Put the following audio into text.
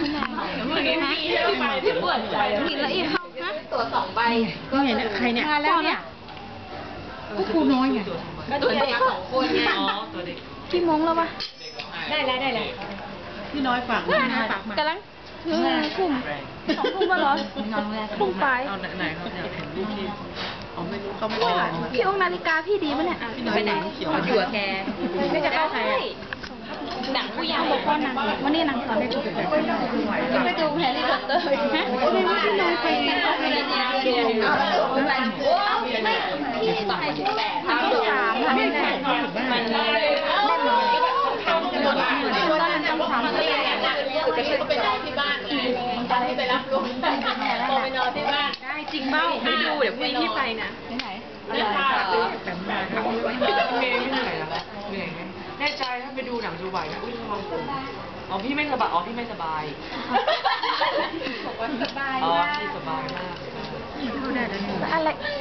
กินแล้วอีกฮะตัวสองใบก็เห็นใครเนี่ยมาแล้วเนี่ยก็ครูน้อยไงก็ตัวเด็กสองคนไงกี่โมงแล้ววะได้แล้วได้แล้วพี่น้อยฝากมาฝากมากำลังถึงทุ่มสองทุ่มมาเหรอทุ่มไปเอาไหนเขาอยากเห็นรูปที่อ๋อไม่รู้เขาไม่ได้พี่องนาฬิกาพี่ดีปะเนี่ยไปไหนเขาอยู่กับแกไม่จะเข้าใครหนังผู้ใหญ่บอ กว่าหนังวันนี้หนังสอนเด็กไปดูแฮร์รี่พอตเตอร์ฮะไม่ว่าพี่น้อยไปเอาไปเรียนเรียนเอาไปไม่พี่ใส่ชุดแบบทำสามทำไม่ได้มันเล่นน้อยทำกันหมดเลยตอนนั้นทำสามเลยคือจะไปนอนที่บ้านไงตอนที่ไปรับลูกไปนอนที่บ้านได้จริงเปล่าไม่ดูเดี๋ยวพรุ่งนี้พี่ไปนะ ไม่พา แต่มาครับเมย์ไม่เหนื่อยเหรอคะเหนื่อยไหมแน่ใจ ถ้าไปดูหนังดูไหวนะอุ้ยระวังผมอ๋อพี่ไม่สบาย อ๋อพี่ไม่สบายบอกว่าสบายอ๋อมากพี่สบายมาก อะไร